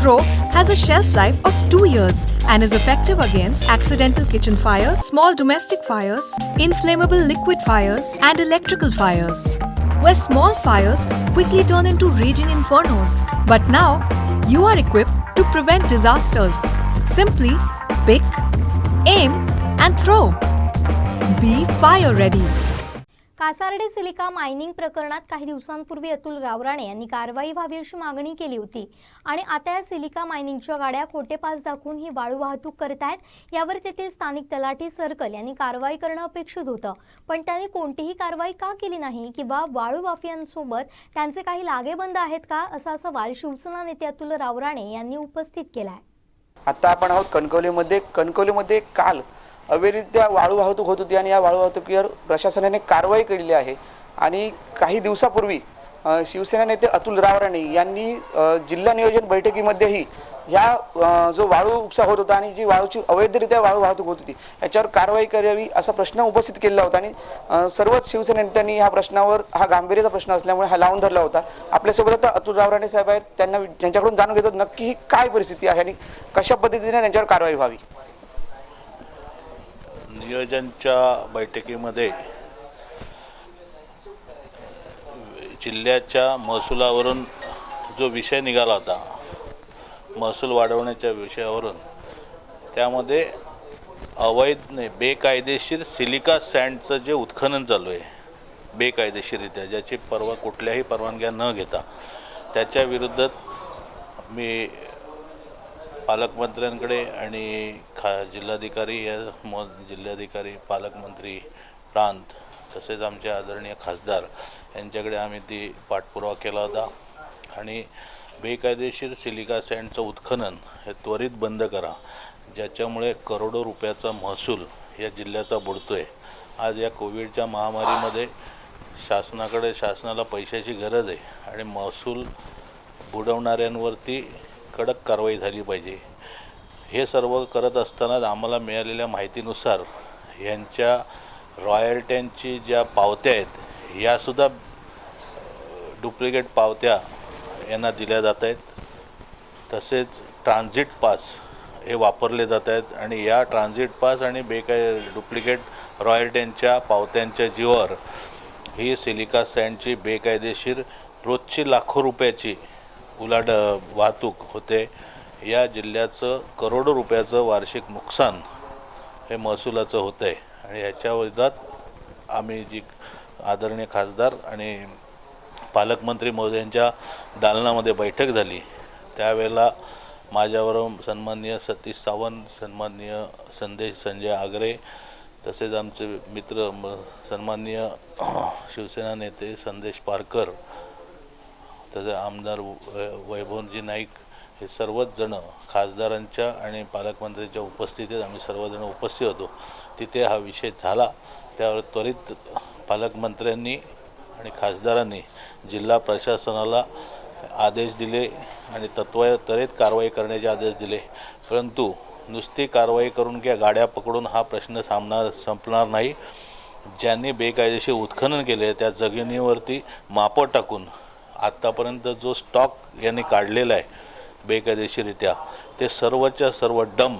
Throw has a shelf life of 2 years and is effective against accidental kitchen fires, small domestic fires, inflammable liquid fires, and electrical fires. Where small fires quickly turn into raging infernos. But now, you are equipped to prevent disasters. Simply pick, aim, and throw. Be fire ready. Kasarde silica mining प्रकरणात काही दिवसांपूर्वी अतुल रावराणे यांनी कारवाई व्हावी अशी मागणी केली होती. आणि आता या सिलिका मायनिंगच्या गाड्या खोटे पास दाखवून ही वाळू वाहतूक करत आहेत. यावर तेथील स्थानिक तलाठी सर्कल यांनी कारवाई करणं अपेक्षित होतं. पण त्यांनी कोणतीही कारवाई का केली नाही किंवा वाळू वाफियांसोबत त्यांचे काही लागेबंद आहेत का असा सवाल शिवसेना नेते अतुल रावराणे यांनी उपस्थित केला आहे आता आपण आहोत कणकवलीमध्ये. कणकवलीमध्ये काल अवैधरित्या वाळू वाहतूक होत होती आणि या वाळू वाहतुकीवर प्रशासनाने कारवाई केलेली आहे. आणि काही दिवसापूर्वी शिवसेना नेते अतुल रावराणे यांनी जिल्हा नियोजन बैठकीमध्येही ह्या जो वाळू उपसा होत होता आणि जी वाळूची अवैधरित्या वाळू वाहतूक होत होती याच्यावर कारवाई करावी असा प्रश्न उपस्थित केलेला होता. आणि सर्वच शिवसेना नेत्यांनी ह्या प्रश्नावर हा गांभीर्याचा प्रश्न असल्यामुळे हा लावून धरला होता. आपल्यासोबत आता अतुल रावराणे साहेब आहेत त्यांना ज्यांच्याकडून जाणून घेतो नक्की ही काय परिस्थिती आहे आणि कशा पद्धतीने त्यांच्यावर कारवाई व्हावी? नियोजनच्या बैठकीमध्ये जिल्ह्याच्या महसुलावरून जो विषय निघाला होता महसूल वाढवण्याच्या विषयावरून त्यामध्ये अवैध नाही बेकायदेशीर सिलिका सँडचं जे उत्खनन चालू आहे बेकायदेशीररित्या ज्याची परवा कुठल्याही परवानग्या न घेता त्याच्या विरुद्धात मी पालकमंत्र्यांकडे आणि खा जिल्हाधिकारी या म जिल्हाधिकारी पालकमंत्री प्रांत तसेच आमचे आदरणीय खासदार यांच्याकडे आम्ही ती पाठपुरावा केला होता. आणि बेकायदेशीर सिलिका सँडचं उत्खनन हे त्वरित बंद करा ज्याच्यामुळे करोडो रुपयाचा महसूल या जिल्ह्याचा बुडतो आहे आज या कोविडच्या महामारीमध्ये शासनाकडे शासनाला पैशाची गरज आहे आणि महसूल बुडवणाऱ्यांवरती कडक कारवाई झाली पाहिजे. हे सर्व करत असतानाच आम्हाला मिळालेल्या माहितीनुसार यांच्या रॉयल्ट्यांची ज्या पावत्या आहेत यासुद्धा डुप्लिकेट पावत्या यांना दिल्या जात आहेत. तसेच ट्रान्झिट पास हे वापरले जात आहेत आणि या ट्रान्झिट पास आणि बेकाय डुप्लिकेट रॉयल्ट्यांच्या पावत्यांच्या जीवावर ही सिलिका सँडची बेकायदेशीर रोजची लाखो रुपयाची उलाढ वाहतूक होते या जिल्ह्याचं करोडो रुपयाचं वार्षिक नुकसान हे महसुलाचं होतं आहे आणि ह्याच्या विरोधात आम्ही जी आदरणीय खासदार आणि पालकमंत्री महोदयांच्या दालनामध्ये बैठक झाली त्यावेळेला माझ्याबरोबर सन्माननीय सतीश सावंत सन्माननीय संदेश संजय आगरे तसेच आमचे मित्र म सन्माननीय शिवसेना नेते संदेश पारकर तसे आमदार वै- वैभवजी नाईक हे सर्वच जण खासदारांच्या आणि पालकमंत्र्यांच्या उपस्थितीत आम्ही सर्वजण उपस्थित होतो. तिथे हा विषय झाला. त्यावर त्वरित पालकमंत्र्यांनी आणि खासदारांनी जिल्हा प्रशासनाला आदेश दिले आणि तत्व त्वरित कारवाई करण्याचे आदेश दिले. परंतु नुसती कारवाई करून किंवा गाड्या पकडून हा प्रश्न सामणार संपणार नाही. ज्यांनी बेकायदेशीर उत्खनन केले त्या जगिनीवरती मापं टाकून आत्तापर्यंत जो स्टॉक यांनी काढलेला आहे बेकायदेशीरित्या ते सर्वच्या सर्व डम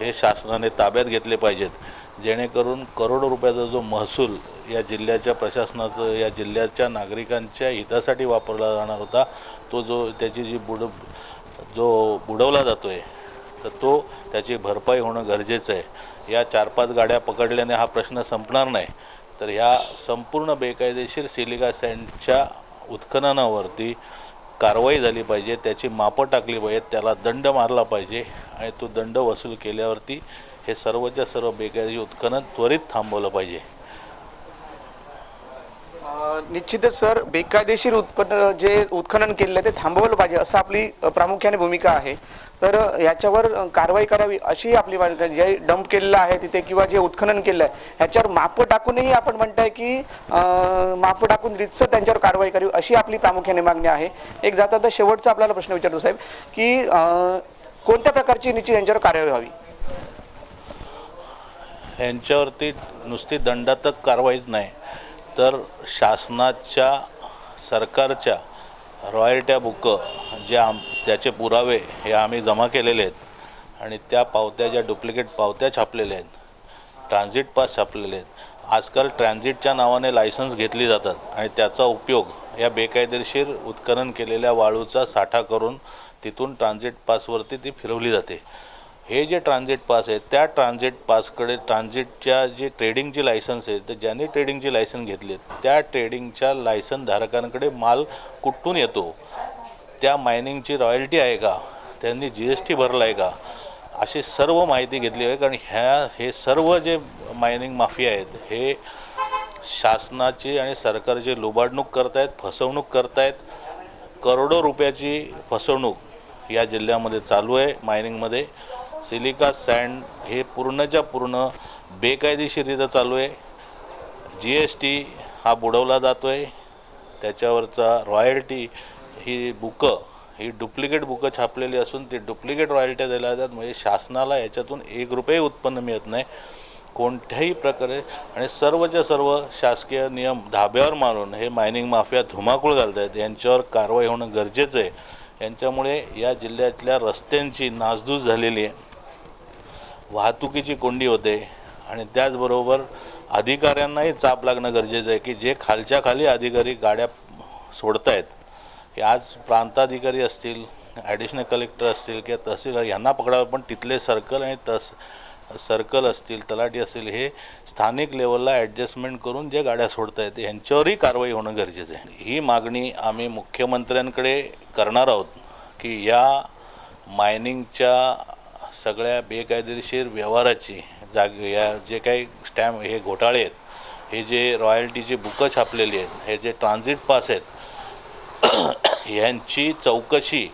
हे शासनाने ताब्यात घेतले पाहिजेत जेणेकरून करोडो रुपयाचा जो महसूल या जिल्ह्याच्या प्रशासनाचं या जिल्ह्याच्या नागरिकांच्या हितासाठी वापरला जाणार होता तो जो त्याची जी बुड जो बुडवला जातो आहे तर तो त्याची भरपाई होणं गरजेचं आहे. या चार पाच गाड्या पकडल्याने हा प्रश्न संपणार नाही. तर ह्या संपूर्ण बेकायदेशीर सिलिका सँडच्या उत्खननावरती कारवाई झाली पाहिजे त्याची मापं टाकली पाहिजेत त्याला दंड मारला पाहिजे आणि तो दंड वसूल केल्यावरती हे सर्वच्या सर्व बेकायदेशीर उत्खनन त्वरित थांबवलं पाहिजे. निश्चितच सर बेकायदेशीर उत्पन्न जे उत्खनन केलेलं आहे ते थांबवलं पाहिजे असं आपली प्रामुख्याने भूमिका आहे. तर याच्यावर कारवाई करावी अशी आपली मागणी जे डंप केलेलं आहे तिथे किंवा जे उत्खनन केलं आहे ह्याच्यावर मापं टाकूनही आपण म्हणताय की मापं टाकून रितसर त्यांच्यावर कारवाई करावी अशी आपली प्रामुख्याने मागणी आहे. एक जाता तर शेवटचा आपल्याला प्रश्न विचारतो साहेब की कोणत्या प्रकारची निश्चित यांच्यावर कारवाई व्हावी? यांच्यावरती नुसती दंडात्मक कारवाईच नाही. तर शासनाच्या सरकारच्या रॉयल्ट्या बुकं जे आम त्याचे पुरावे हे आम्ही जमा केलेले आहेत आणि त्या पावत्या ज्या डुप्लिकेट पावत्या छापलेल्या आहेत ट्रान्झिट पास छापलेले आहेत आजकाल ट्रान्झिटच्या नावाने लायसन्स घेतली जातात आणि त्याचा उपयोग या बेकायदेशीर उत्खनन केलेल्या वाळूचा साठा करून तिथून ट्रान्झिट पासवरती ती फिरवली जाते. हे जे ट्रान्झिट पास आहेत त्या ट्रान्झिट पासकडे ट्रान्झिटच्या जे ट्रेडिंगची लायसन्स आहे तर ज्यांनी ट्रेडिंगची लायसन घेतली त्या ट्रेडिंगच्या लायसन धारकांकडे माल कुठून येतो? त्या मायनिंगची रॉयल्टी आहे का? त्यांनी जी एस टी भरला आहे का? अशी सर्व माहिती घेतली आहे कारण ह्या हे सर्व जे मायनिंग माफिया आहेत हे शासनाची आणि सरकारची लुबाडणूक करतायत फसवणूक करतायत करोडो रुपयाची फसवणूक या जिल्ह्यामध्ये चालू आहे मायनिंगमध्ये सिलिका सँड हे पूर्णच्या पूर्ण बेकायदेशीरित्या चालू आहे. जी एस टी हा बुडवला जातो आहे त्याच्यावरचा रॉयल्टी ही बुकं ही डुप्लिकेट बुकं छापलेली असून ती डुप्लिकेट रॉयल्ट्या दिल्या जातात. म्हणजे शासनाला याच्यातून एक रुपये उत्पन्न मिळत नाही. कोणत्याही प्रकारे आणि सर्वच्या सर्व शासकीय नियम धाब्यावर मारून हे मायनिंग माफिया धुमाकूळ घालत आहेत यांच्यावर कारवाई होणं गरजेचं आहे. यांच्यामुळे या जिल्ह्यातल्या रस्त्यांची नासधूस झालेली आहे. वाहतुकीची कोंडी होते आणि त्याचबरोबर अधिकाऱ्यांनाही चाप लागणं गरजेचं आहे की जे खालच्या खाली अधिकारी गाड्या सोडत आहेत की आज प्रांताधिकारी असतील ॲडिशनल कलेक्टर असतील किंवा तहसील यांना पकडावं पण तिथले सर्कल आणि तस सर्कल असतील तलाठी असतील हे स्थानिक लेवलला ॲडजस्टमेंट करून जे गाड्या सोडत आहेत यांच्यावरही कारवाई होणं गरजेचं आहे. ही मागणी आम्ही मुख्यमंत्र्यांकडे करणार आहोत की या मायनिंगच्या सगळ्या बेकायदेशीर व्यवहाराची जाग या जे काही स्टॅम्प हे घोटाळे आहेत हे जे रॉयल्टीची बुकं छापलेली आहेत हे जे ट्रान्झिट पास आहेत ह्यांची चौकशी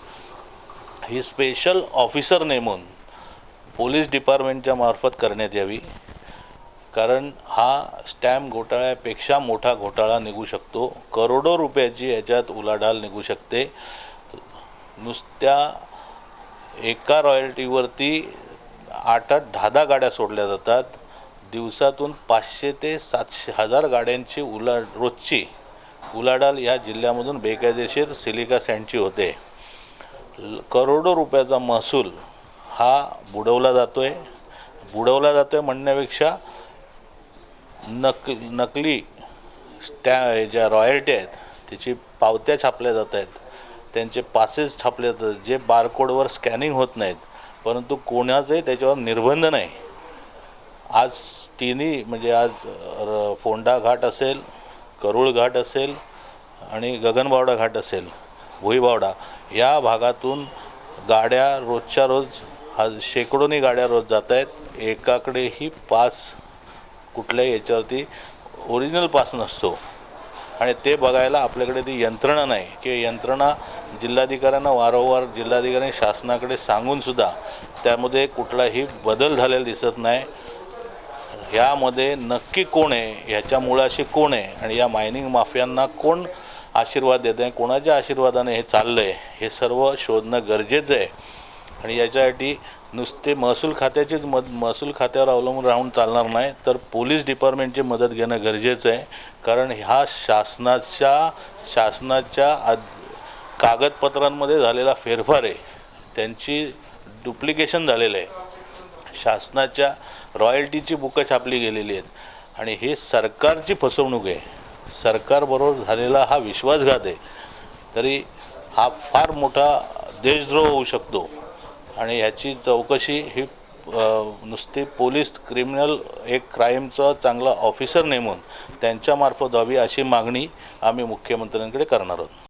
ही स्पेशल ऑफिसर नेमून पोलीस डिपार्टमेंटच्या मार्फत करण्यात यावी. कारण हा स्टॅम्प घोटाळ्यापेक्षा मोठा घोटाळा निघू शकतो. करोडो रुपयाची याच्यात उलाढाल निघू शकते. नुसत्या एका रॉयल्टीवरती आठ आठ दहा दहा गाड्या सोडल्या जातात. दिवसातून पाचशे ते सातशे हजार गाड्यांची उला रोजची उलाढाल या जिल्ह्यामधून बेकायदेशीर सिलिका सँडची होते. ल- करोडो रुपयाचा महसूल हा बुडवला जातो आहे बुडवला जातो आहे म्हणण्यापेक्षा नक नकली स्टॅ ज्या रॉयल्टी आहेत त्याची पावत्या छापल्या जात आहेत. त्यांचे पासेस छापले जातात जे बारकोडवर स्कॅनिंग होत नाहीत परंतु कोणाचंही त्याच्यावर निर्बंध नाही. आज तिन्ही म्हणजे आज र फोंडा घाट असेल करुळ घाट असेल आणि गगनबावडा घाट असेल भुईबावडा या भागातून गाड्या रोजच्या रोज हा शेकडोनी गाड्या रोज जात आहेत एकाकडेही पास कुठल्याही याच्यावरती ओरिजिनल पास नसतो. आणि ते बघायला आपल्याकडे ती यंत्रणा नाही. की यंत्रणा जिल्हाधिकाऱ्यांना वारंवार जिल्हाधिकारी शासनाकडे सांगूनसुद्धा त्यामध्ये कुठलाही बदल झालेला दिसत नाही. ह्यामध्ये नक्की कोण आहे? ह्याच्या मुळाशी कोण आहे? आणि या मायनिंग माफियांना कोण आशीर्वाद देत आहे? कोणाच्या आशीर्वादाने हे चाललं आहे हे सर्व शोधणं गरजेचं आहे. आणि याच्यासाठी नुसते महसूल खात्याचीच मद महसूल खात्यावर अवलंबून राहून चालणार नाही तर पोलीस डिपार्टमेंटची मदत घेणं गरजेचं आहे. कारण ह्या शासनाच्या शासनाच्या आद कागदपत्रांमध्ये झालेला फेरफार आहे. त्यांची डुप्लिकेशन झालेलं आहे. शासनाच्या रॉयल्टीची बुकं छापली गेलेली आहेत. आणि हे सरकारची फसवणूक आहे. सरकारबरोबर झालेला हा विश्वासघात आहे. तरी हा फार मोठा देशद्रोह होऊ शकतो. आणि ह्याची चौकशी ही नुसती पोलीस क्रिमिनल एक क्राईमचा चांगला ऑफिसर नेमून त्यांच्यामार्फत व्हावी अशी मागणी आम्ही मुख्यमंत्र्यांकडे करणार आहोत.